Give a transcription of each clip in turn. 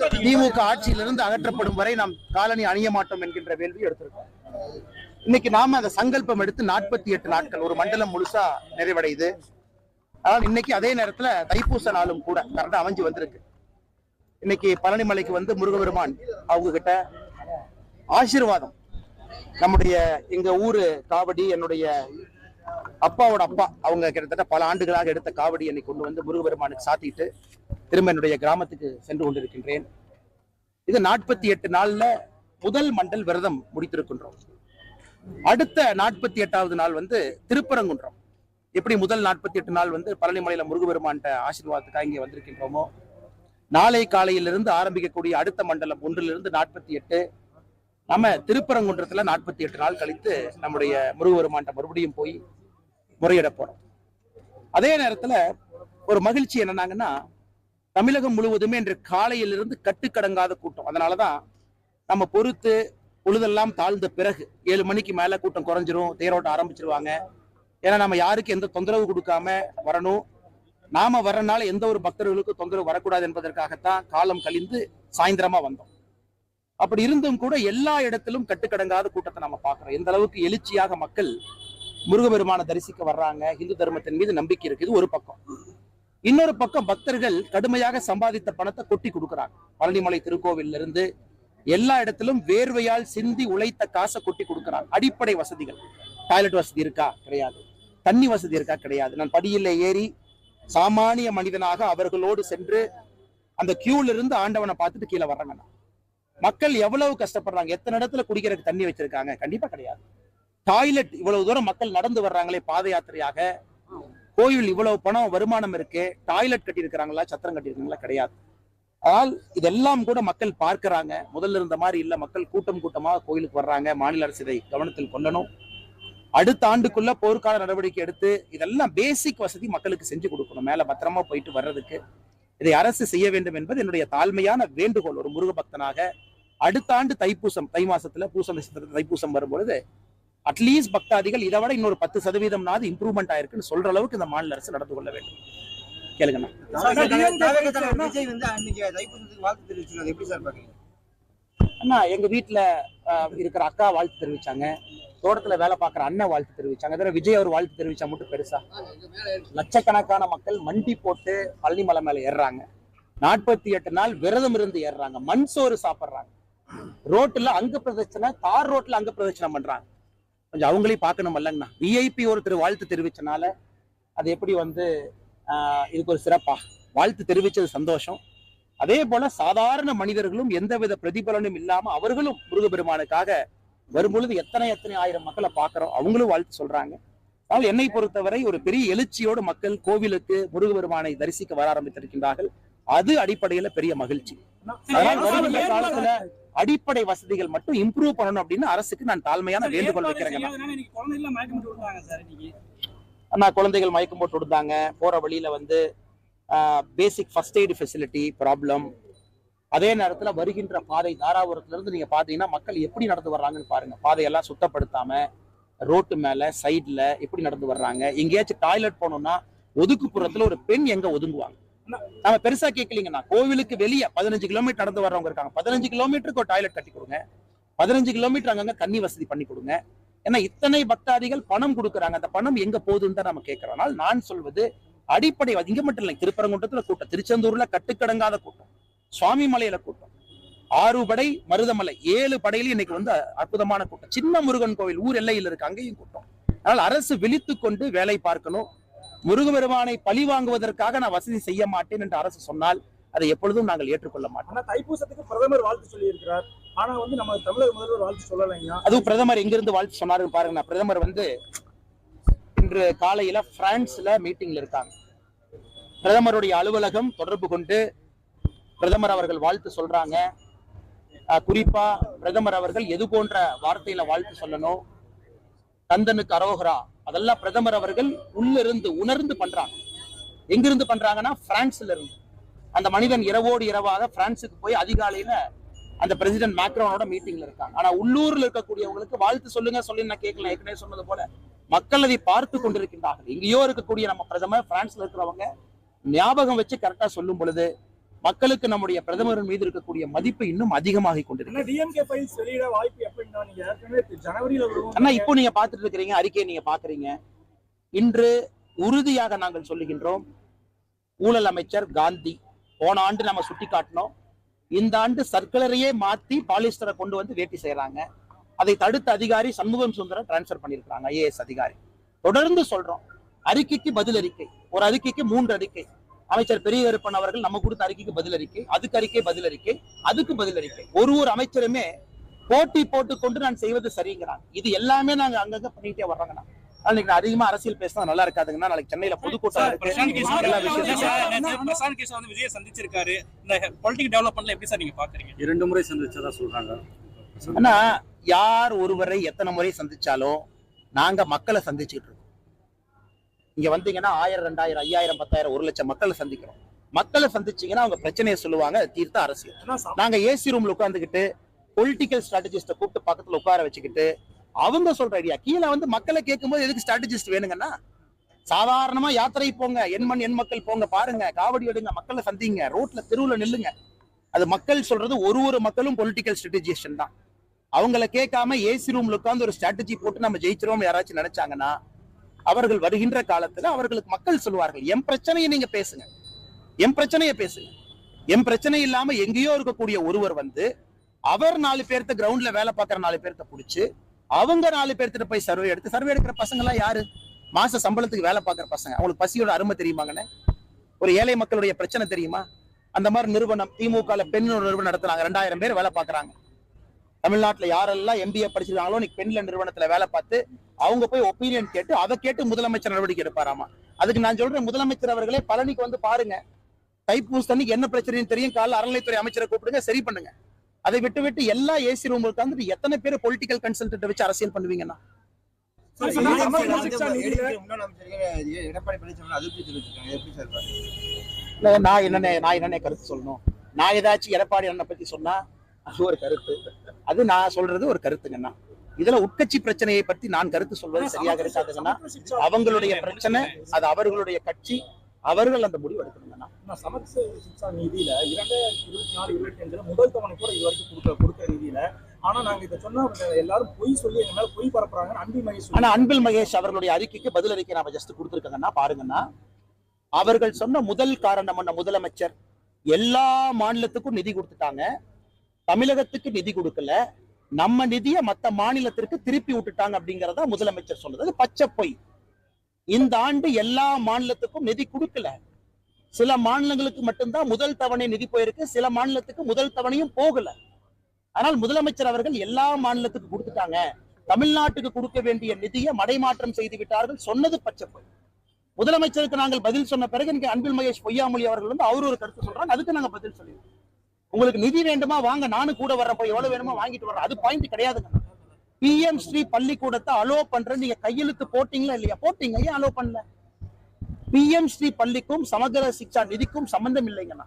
திமுக ஆட்சியிலிருந்து அகற்றப்படும் வரை நாம் காலனி அணிய மாட்டோம் என்கின்ற வேள்வி எடுத்திருக்கோம். இன்னைக்கு நாம அந்த சங்கல்பம் எடுத்து நாற்பத்தி எட்டு நாட்கள் ஒரு மண்டலம் முழுசா நிறைவடையுது. ஆனால் இன்னைக்கு அதே நேரத்துல தைப்பூச நாளும் கூட கரெக்டா அமைஞ்சு வந்திருக்கு. இன்னைக்கு பழனிமலைக்கு வந்து முருகபெருமான் அவங்க கிட்ட ஆசீர்வாதம். நம்முடைய எங்க ஊரு காவடி என்னுடைய அப்பாவோட அப்பா அவங்க கிட்டத்தட்ட பல ஆண்டுகளாக எடுத்த காவடி என்னை கொண்டு வந்து முருகபெருமானுக்கு சாத்திட்டு திரும்ப என்னுடைய கிராமத்துக்கு சென்று கொண்டிருக்கின்றேன். இது நாற்பத்தி எட்டு நாள்ல முதல் மண்டல் விரதம் முடித்திருக்கின்றோம். அடுத்த நாற்பத்தி எட்டாவது நாள் வந்து திருப்பரங்குன்றம். எப்படி முதல் நாற்பத்தி எட்டு நாள் வந்து பழனிமலையில முருகபெருமான்கிட்ட ஆசீர்வாதத்துக்காக இங்கே வந்திருக்கின்றோமோ நாளை காலையிலிருந்து ஆரம்பிக்கக்கூடிய அடுத்த மண்டலம் ஒன்றிலிருந்து நாற்பத்தி எட்டு நம்ம திருப்பரங்குன்றத்துல நாற்பத்தி எட்டு நாள் கழித்து நம்முடைய முருகபெருமான்கிட்ட மறுபடியும் போய் முறையிட போறோம். அதே நேரத்துல ஒரு மகிழ்ச்சி என்னன்னாங்கன்னா தமிழகம் முழுவதுமே இன்று காலையிலிருந்து கட்டுக்கடங்காத கூட்டம். அதனாலதான் நம்ம பொறுத்து பொழுதெல்லாம் தாழ்ந்த பிறகு ஏழு மணிக்கு மேல கூட்டம் குறைஞ்சிரும் தேரோட்டம் ஆரம்பிச்சிருவாங்க. ஏன்னா நம்ம யாருக்கு எந்த தொந்தரவு கொடுக்காம வரணும். நாம வர்றனால எந்த ஒரு பக்தர்களுக்கும் தொந்தரவு வரக்கூடாது என்பதற்காகத்தான் காலம் கழிந்து சாயந்தரமா வந்தோம். அப்படி இருந்தும் கூட எல்லா இடத்திலும் கட்டுக்கடங்காத கூட்டத்தை நம்ம பார்க்குறோம். எந்த அளவுக்கு எழுச்சியாக மக்கள் முருகபெருமான தரிசிக்க வர்றாங்க இந்து தர்மத்தின் மீது நம்பிக்கை இருக்கு இது ஒரு பக்கம். இன்னொரு பக்கம் பக்தர்கள் கடுமையாக சம்பாதித்த பணத்தை கொட்டி கொடுக்குறாங்க. பழனிமலை திருக்கோவில்ல இருந்து எல்லா இடத்திலும் வேர்வையால் சிந்தி உழைத்த காசை கொட்டி கொடுக்குறாங்க. அடிப்படை வசதிகள். டாய்லெட் வசதி இருக்கா? கிடையாது. தண்ணி வசதி இருக்கா? கிடையாது. நான் படியில ஏறி சாமானிய மனிதனாக அவர்களோடு சென்று அந்த கியூல இருந்து ஆண்டவனை பார்த்துட்டு கீழே வர்றாங்க நான். மக்கள் எவ்வளவு கஷ்டப்படுறாங்க? எத்தனை இடத்துல குடிக்கிறதுக்கு தண்ணி வச்சிருக்காங்க? கண்டிப்பா கிடையாது. டாய்லெட் இவ்வளவு தூரம் மக்கள் நடந்து வர்றாங்களே பாத யாத்திரையாக. கோயில் இவ்வளவு பணம் வருமானம் இருக்கு டாய்லெட் கட்டியிருக்கிறாங்களா சத்திரம் கட்டியிருக்காங்களா கிடையாது. ஆனால் இதெல்லாம் கூட மக்கள் பார்க்கிறாங்க. முதல்ல இருந்த மாதிரி இல்லை மக்கள் கூட்டம் கூட்டமாக கோயிலுக்கு வர்றாங்க. மாநில அரசு இதை கவனத்தில் கொள்ளணும். அடுத்த ஆண்டுக்குள்ள போர்க்கால நடவடிக்கை எடுத்து இதெல்லாம் பேசிக் வசதி மக்களுக்கு செஞ்சு கொடுக்கணும். மேல பத்திரமா போயிட்டு வர்றதுக்கு. இதை அரசு செய்ய வேண்டும் என்பது என்னுடைய தாழ்மையான வேண்டுகோள். ஒரு முருக பக்தனாக அடுத்த ஆண்டு தைப்பூசம் தை மாசத்துல பூசம் நட்சத்திரத்துல தைப்பூசம் வரும்பொழுது அட்லீஸ்ட் பக்தாதிகள் இதை விட இன்னொரு பத்து சதவீதம்னாவது இம்ப்ரூவ்மெண்ட் ஆயிருக்குன்னு சொல்ற அளவுக்கு இந்த மாநில அரசு நடந்து கொள்ள வேண்டும். கேளுங்கண்ணா. அண்ணா எங்க வீட்டுல இருக்கிற அக்கா வாழ்த்து தெரிவிச்சாங்க. தோட்டத்துல வேலை பார்க்குற அண்ணன் வாழ்த்து தெரிவிச்சாங்க. இதர விஜய் அவர் வாழ்த்து தெரிவிச்சா மட்டும் பெருசா. லட்சக்கணக்கான மக்கள் மண்டி போட்டு பழனிமலை மேல ஏறுறாங்க. நாற்பத்தி எட்டு நாள் விரதம் இருந்து ஏறுறாங்க. மண் சோறு சாப்பிடுறாங்க. ரோட்டுல அங்க பிரதட்சணை தார் ரோட்ல அங்க பிரதட்சணை பண்றாங்க. கொஞ்சம் அவங்களையும் பார்க்கணும் இல்லைங்கண்ணா. விஐபி ஒருத்தர் வாழ்த்து தெரிவிச்சனால அது எப்படி வந்து இதுக்கு ஒரு சிறப்பா. வாழ்த்து தெரிவிச்சது சந்தோஷம். அதே போல சாதாரண மனிதர்களும் எந்தவித பிரதிபலனும் இல்லாம அவர்களும் முருகப்பெருமானுக்காக வரும்பொழுது எத்தனை எத்தனை ஆயிரம் மக்களை பார்க்கிறோம் அவங்களும் வாழ்த்து சொல்றாங்க. ஆனால் என்னை பொறுத்தவரை ஒரு பெரிய எழுச்சியோடு மக்கள் கோவிலுக்கு முருகப்பெருமானை தரிசிக்க வர ஆரம்பித்திருக்கின்றார்கள். அது அடிப்படையில பெரிய மகிழ்ச்சி. அதனால் வருகின்ற காலத்துல அடிப்படை வசதிகள் மட்டும் இம்ப்ரூவ் பண்ணணும் அப்படின்னு அரசுக்கு நான் தாழ்மையான வேண்டுகோள் வைக்கிறேங்க. அண்ணா குழந்தைகள் மயக்கம் போட்டு விடுந்தாங்க போற வழியில வந்து basic first aid facility problem அதே நேரத்துல வருகின்ற பாதை தாராபுரத்துல இருந்து நீங்க பாத்தீங்கன்னா மக்கள் எப்படி நடந்து வர்றாங்கன்னு பாருங்க. பாதையெல்லாம் சுத்தப்படுத்தாம ரோட்டு மேல சைடுல எப்படி நடந்து வர்றாங்க. எங்கேயாச்சும் டாய்லெட் போகணும்னா ஒதுக்குப்புறத்துல ஒரு பெண் எங்க ஒதுங்குவாங்க? நம்ம பெருசா கேட்கலீங்கண்ணா கோவிலுக்கு வெளியே பதினஞ்சு கிலோமீட்டர் நடந்து வர்றவங்க இருக்காங்க. பதினஞ்சு கிலோமீட்டருக்கு ஒரு டாய்லெட் கட்டி கொடுங்க. பதினஞ்சு கிலோமீட்டர் அங்கங்க தண்ணி வசதி பண்ணி கொடுங்க. ஏன்னா இத்தனை பக்தாதிகள் பணம் கொடுக்குறாங்க. அந்த பணம் எங்க போகுதுன்னு தான் நம்ம கேட்கிறோம் நான் சொல்வது அடிப்படை இங்க மட்டும் இல்லை திருப்பரங்குன்றத்துல கூட்டம். திருச்செந்தூர்ல கட்டுக்கடங்காத கூட்டம். சுவாமி மலையில கூட்டம். ஆறு படை மருதமலை. ஏழு படையில இன்னைக்கு வந்து அற்புதமான கூட்டம். சின்ன முருகன் கோவில் ஊர் எல்லையில் இருக்கு அங்கேயும் கூட்டம். அதனால் அரசு விழித்து கொண்டு வேலை பார்க்கணும். முருகபெருமானை பழி வாங்குவதற்காக நான் வசதி செய்ய மாட்டேன் என்று அரசு சொன்னால் அதை எப்பொழுதும் நாங்கள் ஏற்றுக்கொள்ள மாட்டோம் தைப்பூசத்துக்கு பிரதமர் வாழ்த்து சொல்லி இருக்கிறார் ஆனா வந்து நம்ம தமிழக முதல்வர் வாழ்த்து சொல்லலைங்க. அதுவும் பிரதமர் எங்கிருந்து வாழ்த்து சொன்னாருன்னு பாருங்க. நான் பிரதமர் வந்து இன்று காலையில பிரான்ஸ்ல மீட்டிங்ல இருக்காங்க. பிரதமருடைய அலுவலகம் தொடர்பு கொண்டு பிரதமர் அவர்கள் வாழ்த்து சொல்றாங்க. குறிப்பா பிரதமர் அவர்கள் எது போன்ற வார்த்தையில வாழ்த்து சொல்லணும்? கந்தனுக்கு அரோகரா. அதெல்லாம் பிரதமர் அவர்கள் உள்ளிருந்து உணர்ந்து பண்றாங்க. எங்கிருந்து பண்றாங்கன்னா பிரான்ஸ்ல இருந்து அந்த மனிதன் இரவோடு இரவாக பிரான்சுக்கு போய் அதிகாலையில அந்த பிரசிடென்ட் மேக்ரோனோட மீட்டிங்ல இருக்காங்க. ஆனா உள்ளூர்ல இருக்கக்கூடியவங்களுக்கு வாழ்த்து சொல்லுங்க சொல்லி நான் கேட்கல ஏற்கனவே சொன்னது போல மக்கள் அதை பார்த்து கொண்டிருக்கின்றார்கள். எங்கேயோ இருக்கக்கூடிய நம்ம பிரதமர் பிரான்ஸ்ல இருக்கிறவங்க ஞாபகம் வச்சு கரெக்டா சொல்லும் பொழுது மக்களுக்கு நம்முடைய பிரதமரின் மீது இருக்கக்கூடிய மதிப்பு இன்னும் அதிகமாகிக் கொண்டிருக்கு. அண்ணா இப்போ நீங்க பார்த்துட்டு இருக்கிறீங்க அறிக்கையை நீங்க பாக்குறீங்க இன்று உறுதியாக நாங்கள் சொல்லுகின்றோம் ஊழல் அமைச்சர் காந்தி போன ஆண்டு நம்ம சுட்டி காட்டினோம். இந்த ஆண்டு சர்க்குலரையே மாத்தி பாலிஸ்டரை கொண்டு வந்து வேட்டி செய்யறாங்க. அதை தடுத்த அதிகாரி சண்முகம் சுந்தரம் டிரான்ஸ்பர் பண்ணியிருக்காங்க ஐஏஎஸ் அதிகாரி. தொடர்ந்து சொல்றோம் அறிக்கைக்கு பதில் அறிக்கை ஒரு அறிக்கைக்கு மூன்று அறிக்கை. அமைச்சர் பெரிய கருப்பன் அவர்கள் நம்ம கொடுத்த அறிக்கைக்கு பதில் அறிக்கை அதுக்கு அறிக்கை பதில் அறிக்கை அதுக்கு பதில் அறிக்கை. ஒரு ஒரு அமைச்சருமே போட்டி போட்டுக்கொண்டு நான் செய்வது சரிங்கிறாங்க இது எல்லாமே நாங்க அங்கங்க பண்ணிட்டே வர்றோங்கண்ணா அதிகமா அரசியல் பேசினா நல்லா இருக்காதுங்கன்னா நாளைக்கு சென்னையில பொதுக்கூட்டம் விஜய் சந்திச்சிருக்காரு. இந்த பொலிட்டிக் டெவலப்மெண்ட்ல எப்படி சார் நீங்க பாக்குறீங்க? இரண்டு முறை சந்திச்சதா சொல்றாங்க. ஆனா யார் ஒருவரை எத்தனை முறை சந்திச்சாலும் நாங்க மக்களை சந்திச்சுக்கிட்டு இருக்கோம். இங்க வந்தீங்கன்னா ஆயிரம் ரெண்டாயிரம் ஐயாயிரம் பத்தாயிரம் ஒரு லட்சம் மக்களை சந்திக்கிறோம். மக்களை சந்திச்சீங்கன்னா அவங்க பிரச்சனையை சொல்லுவாங்க தீர்த்த அரசியல். நாங்க ஏசி ரூம்ல உட்காந்துக்கிட்டு பொலிட்டிக்கல் ஸ்ட்ராட்டஜிஸ்ட கூப்பிட்டு பக்கத்துல உட்கார வச்சுக்கிட்டு அவங்க சொல்ற ஐடியா கீழே வந்து மக்களை கேட்கும்போது எதுக்கு ஸ்ட்ராட்டஜிஸ்ட் வேணுங்கன்னா? சாதாரணமா யாத்திரை போங்க என் மண் என் மக்கள் போங்க பாருங்க காவடி எடுங்க மக்களை சந்திங்க ரோட்ல தெருவுல நில்லுங்க. அது மக்கள் சொல்றது ஒரு ஒரு மக்களும் பொலிட்டிக்கல் ஸ்ட்ராட்டஜிஸ்டன் தான். அவங்கள கேட்காம ஏசி ரூம்ல உட்கார்ந்து ஒரு ஸ்ட்ராட்டஜி போட்டு நம்ம ஜெயிச்சிரோம் யாராச்சும் நினைச்சாங்கன்னா அவர்கள் வருகின்ற காலத்துல அவர்களுக்கு மக்கள் சொல்லுவார்கள் என் பிரச்சனையை நீங்க பேசுங்க. என் பிரச்சனையை பேசுங்க. என் பிரச்சனை இல்லாம எங்கேயோ இருக்கக்கூடிய ஒருவர் வந்து அவர் நாலு பேர்த்த கிரவுண்ட்ல வேலை பார்க்குற நாலு பேர்த்த புடிச்சு அவங்க நாலு பேர்த்திட்ட போய் சர்வே எடுத்து சர்வே எடுக்கிற பசங்க எல்லாம் யாரு? மாச சம்பளத்துக்கு வேலை பார்க்குற பசங்க. அவங்களுக்கு பசியோட அருமை தெரியுமாங்கண்ணே? ஒரு ஏழை மக்களுடைய பிரச்சனை தெரியுமா? அந்த மாதிரி நிறுவனம் திமுகல பெண்ணோட நிறுவனம் நடத்துறாங்க. ரெண்டாயிரம் பேர் வேலை பார்க்கறாங்க. தமிழ்நாட்டுல யாரெல்லாம் எம்பிஏ படிச்சிருக்காங்களோ இன்னைக்கு பெண்ல நிறுவனத்துல வேலை பார்த்து அவங்க போய் ஒப்பீனியன் கேட்டு அதை கேட்டு முதலமைச்சர் நடவடிக்கை எடுப்பாராமா? அதுக்கு நான் சொல்றேன் முதலமைச்சர் அவர்களே பழனிக்கு வந்து பாருங்க. தைப்பூசத்துக்கு என்ன பிரச்சனைன்னு தெரியும்? காலைல அறநிலைத்துறை அமைச்சரை கூப்பிடுங்க சரி பண்ணுங்க. அதை விட்டு விட்டு எல்லா ஏசி ரூம் உட்காந்துட்டு எத்தனை பேர் பொலிட்டிக்கல் கன்சல்டன்ட் வச்சு அரசியல் பண்ணுவீங்கன்னா? நான் என்னென்ன நான் என்னென்ன கருத்து சொல்லணும்? நான் ஏதாச்சும் எடப்பாடி அண்ணனை பத்தி சொன்னா அது ஒரு கருத்து. அது நான் சொல்றது ஒரு கருத்துங்கண்ணா இதுல உட்கட்சி பிரச்சனையை பத்தி நான் கருத்து சொல்வது சரியாக சிக்ஷா- அவங்களுடைய பிரச்சனை அது அவர்களுடைய கட்சி அவர்கள் அந்த முடிவு எடுக்கணுங்கண்ணா சமத்துவ சிக்ஷா நிதியில இரண்டாயிரத்தி இருபத்தி நாலு இருபத்தி அஞ்சுல முதல் தவணை கூட இது வரைக்கும் கொடுக்க கொடுக்க நிதியில. ஆனா நாங்க இதை சொன்னா எல்லாரும் பொய் சொல்லி எங்க மேல பொய் பரப்புறாங்க அன்பி மகேஷ் ஆனா அன்பில் மகேஷ் அவர்களுடைய அறிக்கைக்கு பதில் அறிக்கை நாம ஜஸ்ட் கொடுத்துருக்காங்கன்னா பாருங்கன்னா அவர்கள் சொன்ன முதல் காரணம் என்ன முதலமைச்சர். எல்லா மாநிலத்துக்கும் நிதி கொடுத்துட்டாங்க. தமிழகத்துக்கு நிதி கொடுக்கல. நம்ம நிதியை மத்த மாநிலத்திற்கு திருப்பி விட்டுட்டாங்க அப்படிங்கறத முதலமைச்சர் சொன்னது பச்சை பொய். இந்த ஆண்டு எல்லா மாநிலத்துக்கும் நிதி கொடுக்கல. சில மாநிலங்களுக்கு மட்டும்தான் முதல் தவணை நிதி போயிருக்கு. சில மாநிலத்துக்கு முதல் தவணையும் போகல. ஆனால் முதலமைச்சர் அவர்கள் எல்லா மாநிலத்துக்கு கொடுத்துட்டாங்க. தமிழ்நாட்டுக்கு கொடுக்க வேண்டிய நிதியை மடைமாற்றம் செய்து விட்டார்கள். சொன்னது பச்சை பொய். முதலமைச்சருக்கு நாங்கள் பதில் சொன்ன பிறகு இங்க அன்பில் மகேஷ் பொய்யாமொழி அவர்கள் வந்து அவர் ஒரு கருத்து சொல்றாங்க அதுக்கு நாங்க பதில் சொல்லியிருக்கோம். உங்களுக்கு நிதி வேண்டுமா? வாங்க நானும் கூட வர்றேன் போய் எவ்வளவு வேணுமோ வாங்கிட்டு வர்றேன். அது பாயிண்ட் கிடையாதுங்க. பிஎம் ஸ்ரீ பள்ளிக்கூடத்தை அலோ பண்ற நீங்க கையெழுத்து போட்டீங்களா இல்லையா? போட்டீங்க. ஏன் அலோ பண்ணல? பிஎம் ஸ்ரீ பள்ளிக்கும் சமகர சிக்ஷா நிதிக்கும் சம்பந்தம் இல்லைங்கண்ணா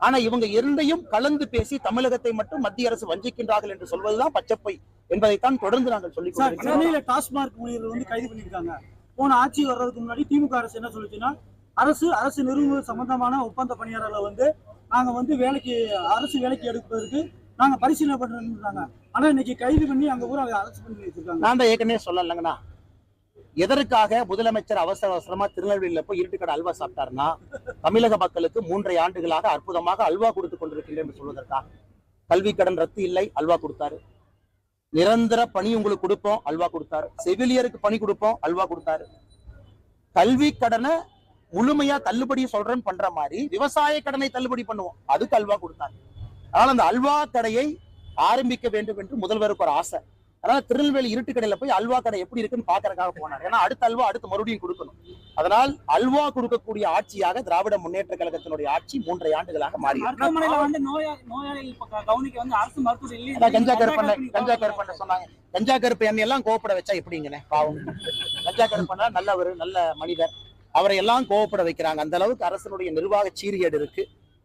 ஆனா இவங்க இரண்டையும் கலந்து பேசி தமிழகத்தை மட்டும் மத்திய அரசு வஞ்சிக்கின்றார்கள் என்று சொல்வதுதான் பச்சைப்பொய் என்பதைத்தான் தொடர்ந்து நாங்கள் கொண்டிருக்கிறோம். சென்னையில டாஸ்மாக் ஊழியர்கள் வந்து கைது பண்ணிருக்காங்க போன ஆட்சி வர்றதுக்கு முன்னாடி திமுக அரசு என்ன சொல்லுச்சுன்னா அரசு அரசு நிறுவனம் சம்பந்தமான ஒப்பந்த பணியாளர்களை வந்து நாங்க வந்து வேலைக்கு அரசு வேலைக்கு எடுப்பதற்கு நாங்க பரிசீலனை பண்ணுறாங்க ஆனா இன்னைக்கு கைது பண்ணி அங்க ஊரை அரசு பண்ணி வச்சிருக்காங்க. நான் தான் ஏற்கனவே சொல்லலைங்கண்ணா. எதற்காக முதலமைச்சர் அவசர அவசரமா திருநெல்வேலியில போய் இருட்டுக்கடை அல்வா சாப்பிட்டாருன்னா தமிழக மக்களுக்கு மூன்றை ஆண்டுகளாக அற்புதமாக அல்வா கொடுத்து கொண்டிருக்கிறேன் என்று சொல்வதற்காக கல்வி கடன் ரத்து இல்லை அல்வா கொடுத்தாரு. நிரந்தர பணி உங்களுக்கு கொடுப்போம் அல்வா கொடுத்தாரு. செவிலியருக்கு பணி கொடுப்போம் அல்வா கொடுத்தாரு. கல்வி கடனை முழுமையா தள்ளுபடி சொல்றேன்னு பண்ற மாதிரி விவசாய கடனை தள்ளுபடி பண்ணுவோம். அதுக்கு அல்வா கொடுத்தாரு அதனால அந்த அல்வா கடையை ஆரம்பிக்க வேண்டும் என்று முதல்வருக்கு ஒரு ஆசை. அதனால திருநெல்வேலி இருட்டு கடையில போய் அல்வா கடை எப்படி இருக்குன்னு பாக்குறதுக்காக போனார். ஏன்னா அடுத்த அல்வா அடுத்து மறுபடியும் கொடுக்கணும். அதனால் அல்வா கொடுக்கக்கூடிய ஆட்சியாக திராவிட முன்னேற்ற கழகத்தினுடைய ஆட்சி மூன்றரை ஆண்டுகளாக மாறி கஞ்சா கருப்பண்ண கஞ்சா கருப்பண்ண சொன்னாங்க. கஞ்சா கருப்பு எண்ணெய் எல்லாம் கோவப்பட வச்சா எப்படிங்கண்ணே? பாவம். கஞ்சா கருப்பண்ணா நல்லவர் நல்ல மனிதர். அவரை எல்லாம் கோவப்பட வைக்கிறாங்க. அந்த அளவுக்கு அரசனுடைய நிர்வாக சீர்கேடு இருக்கு.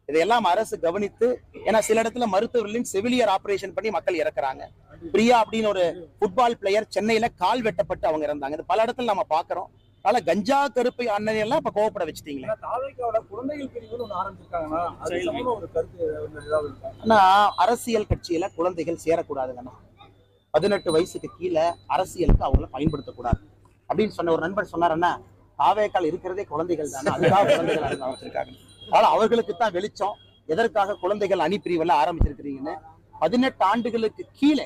இதையெல்லாம் அரசு கவனித்து ஏன்னா சில இடத்துல மருத்துவர்களின் செவிலியர் ஆபரேஷன் பண்ணி மக்கள் இறக்குறாங்க. பிரியா அப்படின்னு ஒரு ஃபுட்பால் பிளேயர் சென்னையில கால் வெட்டப்பட்டு அவங்க இறந்தாங்க. இது பல இடத்துல நம்ம பாக்குறோம் ஆனா கஞ்சா கருப்பை அண்ணன் எல்லாம் இப்ப கோவப்பட வச்சுட்டீங்களே? ஆனா அரசியல் கட்சியில குழந்தைகள் சேரக்கூடாதுங்கண்ணா. பதினெட்டு வயசுக்கு கீழே அரசியலுக்கு அவங்கள பயன்படுத்தக்கூடாது. அப்படின்னு சொன்ன ஒரு நண்பர் சொன்னாருன்னா தாவேக்கால் இருக்கிறதே குழந்தைகள் தானே? அதுக்காக குழந்தைகள் வச்சிருக்காங்க அதனால அவர்களுக்கு தான் வெளிச்சம். எதற்காக குழந்தைகள் அணி பிரிவெல்லாம் ஆரம்பிச்சிருக்கிறீங்கன்னு? பதினெட்டு ஆண்டுகளுக்கு கீழே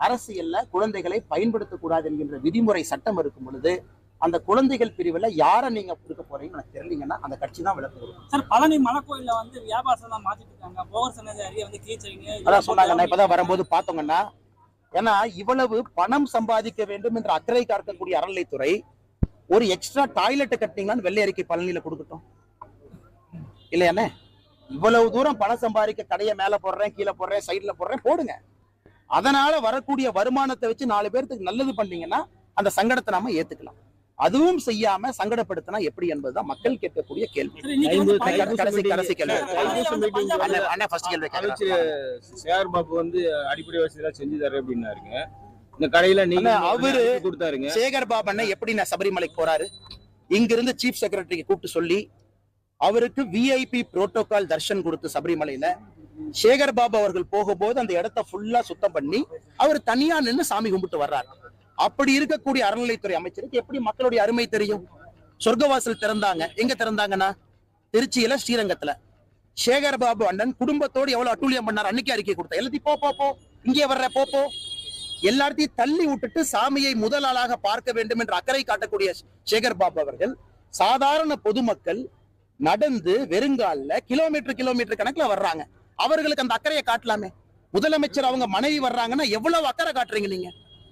அரசியல்ல குழந்தைகளை பயன்படுத்தக்கூடாது என்கின்ற விதிமுறை சட்டம் இருக்கும் பொழுது அந்த குழந்தைகள் பிரிவுல யாரை நீங்க கொடுக்க போறீங்கன்னு எனக்கு தெரியலீங்கன்னா அந்த கட்சி தான் விளக்கு கொடுக்கும். சார் பழனி மலைக்கோயில்ல வந்து வியாபாரம் தான் மாத்திட்டு இருக்காங்க. போகர் சன்னதி அருகே வந்து கீச்சைங்க அதான் சொன்னாங்க. நான் இப்பதான் வரும்போது பார்த்தோங்கன்னா ஏன்னா இவ்வளவு பணம் சம்பாதிக்க வேண்டும் என்ற அக்கறை காக்கக்கூடிய அறநிலைத்துறை ஒரு எக்ஸ்ட்ரா டாய்லெட் கட்டினீங்களான்னு வெள்ளை அறிக்கை பழனியில கொடுக்கட்டும். இல்லையானே இவ்வளவு தூரம் பணம் சம்பாதிக்க கடையை மேல போடுறேன் கீழே போடுறேன் சைடுல போடுறேன் போடுங்க. அதனால வரக்கூடிய வருமானத்தை வச்சு நாலு பேர்த்துக்கு நல்லது பண்ணீங்கன்னா அந்த சங்கடத்தை நாம ஏத்துக்கலாம். அதுவும் செய்யாம சங்கடப்படுத்தினா எப்படி என்பதுதான் மக்கள் கேட்கக்கூடிய கேள்வி. சேகர் பாபு வந்து அடிப்படை வசதி செஞ்சு தரேன் அப்படின்னாருங்க. இந்த கடையில நீங்க அவரு- கொடுத்தாருங்க. சேகர் பாபு அண்ணன் எப்படி நான் சபரிமலைக்கு போறாரு? இங்கிருந்து சீஃப் செக்ரட்டரிக்கு கூப்பிட்டு சொல்லி அவருக்கு விஐபி புரோட்டோகால் தர்ஷன் கொடுத்து சபரிமலையில சேகர் பாபு அவர்கள் போகும்போது அந்த இடத்த ஃபுல்லா சுத்தம் பண்ணி அவர் தனியா நின்னு சாமி கும்பிட்டு வர்றார். அப்படி இருக்கக்கூடிய அறநிலைத்துறை அமைச்சருக்கு எப்படி மக்களுடைய அருமை தெரியும்? சொர்க்கவாசல் திறந்தாங்க. எங்க திறந்தாங்கன்னா திருச்சியில ஸ்ரீரங்கத்துல. சேகர் பாபு அண்ணன் குடும்பத்தோடு எவ்வளவு அட்டூழியம் பண்ணார்? அன்னைக்கு அறிக்கை கொடுத்த எல்லாத்தையும் போ போ இங்கே வர்ற போ. எல்லாத்தையும் தள்ளி விட்டுட்டு சாமியை முதல் ஆளாக பார்க்க வேண்டும் என்ற அக்கறை காட்டக்கூடிய சேகர் பாபு அவர்கள் சாதாரண பொதுமக்கள் நடந்து வெறுங்கால கிலோமீட்டர் கிலோமீட்டர் கணக்குல வர்றாங்க. அவர்களுக்கு அந்த அக்கறையை காட்டலாமே. முதலமைச்சர் அவங்க மனைவி வர்றாங்கன்னா எவ்வளவு அக்கறை காட்டுறீங்க நீங்க?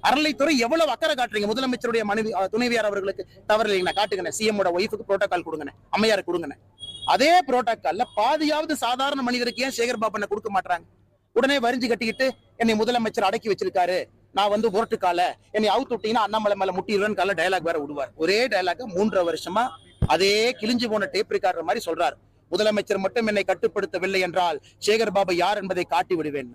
அறநிலைத்துறை எவ்வளவு அக்கறை காட்டுறீங்க? முதலமைச்சருடைய மனைவி துணைவியார் அவர்களுக்கு தவறு இல்லைங்கண்ணா காட்டுங்கண்ணே. சிஎம் ஓட ஒய்ஃபுக்கு புரோட்டோகால் கொடுங்கண்ணே. அம்மையார் கொடுங்கண்ணே. அதே புரோட்டோகால்ல பாதியாவது சாதாரண மனிதருக்கு ஏன் சேகர் பாபு கொடுக்க மாட்டாங்க உடனே வரிஞ்சு கட்டிக்கிட்டு என்னை முதலமைச்சர் அடக்கி வச்சிருக்காரு. நான் வந்து உரட்டுக்கால. என்னை அவுத்து விட்டீங்கன்னா அண்ணாமலை மேல முட்டிடுவேன் கால டயலாக் வேற விடுவார். ஒரே டயலாக மூன்றரை வருஷமா அதே கிழிஞ்சு போன டேப் ரெக்கார்டர் மாதிரி சொல்றாரு. முதலமைச்சர் மட்டும் என்னை கட்டுப்படுத்தவில்லை என்றால் சேகர் பாபு யார் என்பதை காட்டி விடுவேன்.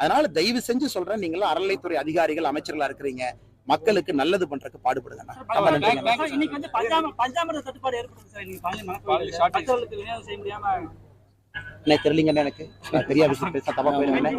அதனால தயவு செஞ்சு சொல்றேன் நீங்களும் அறநிலைத்துறை அதிகாரிகள் அமைச்சர்களா இருக்கிறீங்க. மக்களுக்கு நல்லது பண்றதுக்கு பாடுபடுங்க முடியாம எனக்கு. பெரிய விஷயம் பேச தப்பா போயிருவேன்